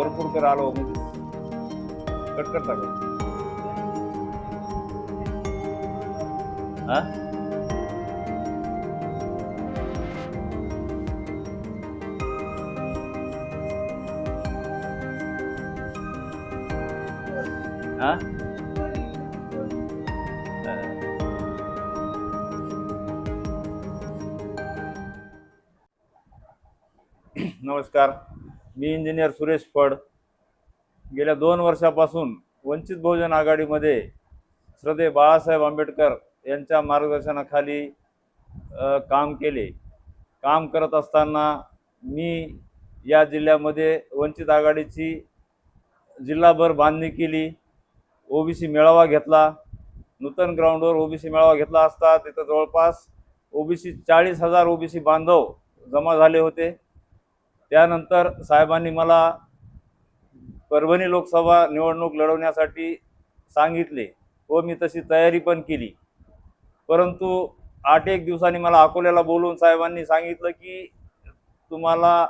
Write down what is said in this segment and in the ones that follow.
वरपूरकर आलो म्हणजे कट करता का हा? हा। नमस्कार। मी इंजिनियर सुरेश फड. गेल्या दोन वर्षापासून वंचित बहुजन आघाडीमध्ये श्रद्धे बाळासाहेब आंबेडकर यांच्या मार्गदर्शनाखाली काम केले. काम करत असताना मी या जिल्ह्यामध्ये वंचित आघाडीची जिल्हाभर बांधणी केली. ओबीसी मेळावा घेतला. नूतन ग्राउंडवर ओबीसी मेळावा घेतला असता तिथं जवळपास ओबीसी चाळीस हजार ओबीसी बांधव जमा झाले होते. त्यानंतर साहेबांनी मला परभणी लोकसभा निवडणूक लढवण्यासाठी सांगितले व मी तशी तयारी पण केली. परंतु आठ एक दिवसांनी मला अकोल्याला बोलवून साहेबांनी सांगितलं की तुम्हाला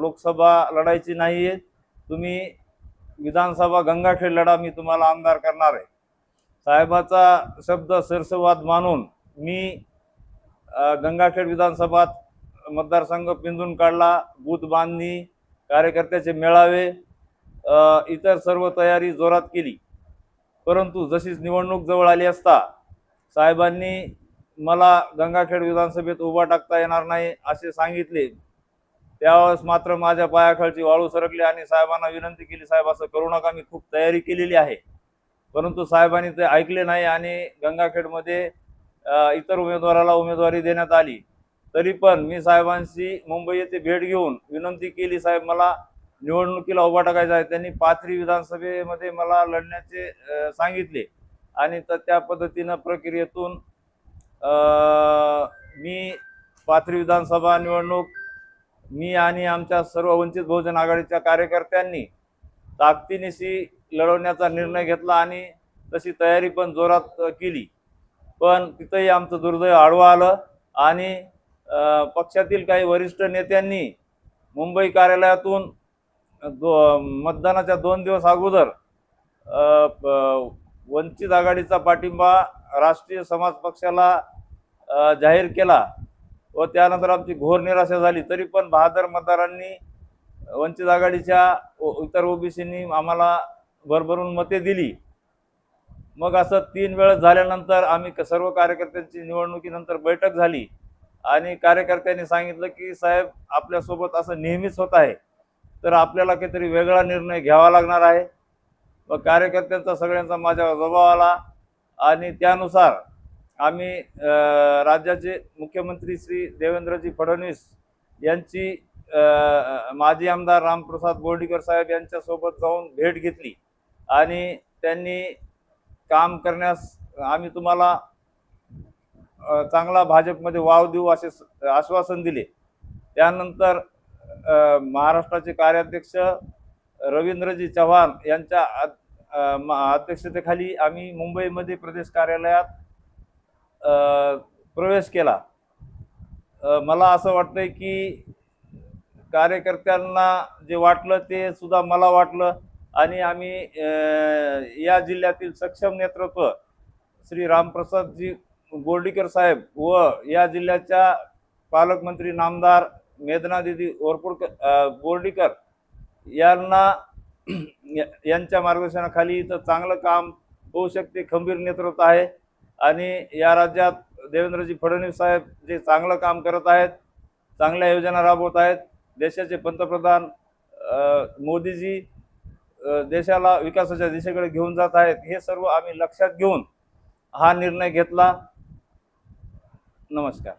लोकसभा लढायची नाही आहे तुम्ही विधानसभा गंगाखेड लढा मी तुम्हाला आमदार करणार आहे. साहेबाचा शब्द सरसवाद मानून मी गंगाखेड विधानसभात मतदारसंघ पिंजून काढला बूथ बांधणी कार्यकर्त्याचे मेळावे इतर सर्व तयारी जोरात केली. परंतु जशीच निवडणूक जवळ आली असता साहेबांनी मला गंगाखेड विधानसभेत उभा टाकता येणार नाही असे सांगितले. त्यावेळेस मात्र माझ्या पायाखालची वाळू सरकली आणि साहेबांना विनंती केली साहेब असं करू नका मी खूप तयारी केलेली आहे. परंतु साहेबांनी ते ऐकले नाही आणि गंगाखेडमध्ये इतर उमेदवाराला उमेदवारी देण्यात आली. तरी पण मी साहेबांशी मुंबई येथे भेट घेऊन विनंती केली साहेब मला निवडणुकीला उभा टाकायचा आहे. त्यांनी पाथरी विधानसभेमध्ये मला लढण्याचे सांगितले. आणि तर त्या पद्धतीनं प्रक्रियेतून मी पाथरी विधानसभा निवडणूक मी आणि आमच्या सर्व वंचित बहुजन आघाडीच्या कार्यकर्त्यांनी ताकदीनिशी लढवण्याचा निर्णय घेतला आणि तशी तयारी पण जोरात केली. पण तिथंही आमचं दुर्दैव आडवं आलं आणि पक्षातील काही वरिष्ठ नेत्यांनी मुंबई कार्यालयातून दो मतदानाच्या दोन दिवस अगोदर प- वंचित आघाडीचा पाठिंबा राष्ट्रीय समाज पक्षाला जाहीर केला व त्यानंतर आमची घोर निराशा झाली. तरी पण बहादर मतदारांनी वंचित आघाडीच्या व इतर ओबीसींनी आम्हाला भरभरून मते दिली. मग असं तीन वेळेस झाल्यानंतर आम्ही क- सर्व कार्यकर्त्यांची निवडणुकीनंतर बैठक झाली. आणि कार्यकर्त्यांनी सांगितलं की साहेब आपल्यासोबत असं नेहमीच होत आहे तर आपल्याला काहीतरी वेगळा निर्णय घ्यावा लागणार आहे. व कार्यकर्त्यांचा सगळ्यांचा माझ्यावर दबाव आला आणि त्यानुसार आम्ही राज्याचे मुख्यमंत्री श्री देवेंद्रजी फडणवीस यांची माजी आमदार रामप्रसाद बोर्डीकर साहेब यांच्यासोबत जाऊन भेट घेतली. आणि त्यांनी काम करण्यास आम्ही तुम्हाला चांगला भाजपमध्ये वाव देऊ असे स- आश्वासन दिले. त्यानंतर महाराष्ट्राचे कार्याध्यक्ष रवींद्रजी चव्हाण यांच्या अध्यक्षतेखाली आम्ही मुंबईमध्ये प्रदेश कार्यालयात प्रवेश केला. मला असं वाटतंय की कार्यकर्त्यांना जे वाटलं ते सुद्धा मला वाटलं आणि आम्ही या जिल्ह्यातील सक्षम नेतृत्व श्री रामप्रसादजी बोर्डीकर साहेब व या जिल्ह्याच्या पालकमंत्री नामदार मेदना दिदी ओरपूरकर बोर्डीकर यांना या- यांच्या मार्गदर्शनाखाली इथं चांगलं काम होऊ शकते खंबीर नेतृत्व आहे. आणि या राज्यात देवेंद्रजी फडणवीस साहेब जे चांगलं काम करत आहेत चांगल्या योजना राबवत आहेत देशाचे पंतप्रधान मोदीजी देशाला विकासाच्या दिशेकडे घेऊन जात आहेत हे सर्व आम्ही लक्षात घेऊन हा निर्णय घेतला. नमस्कार.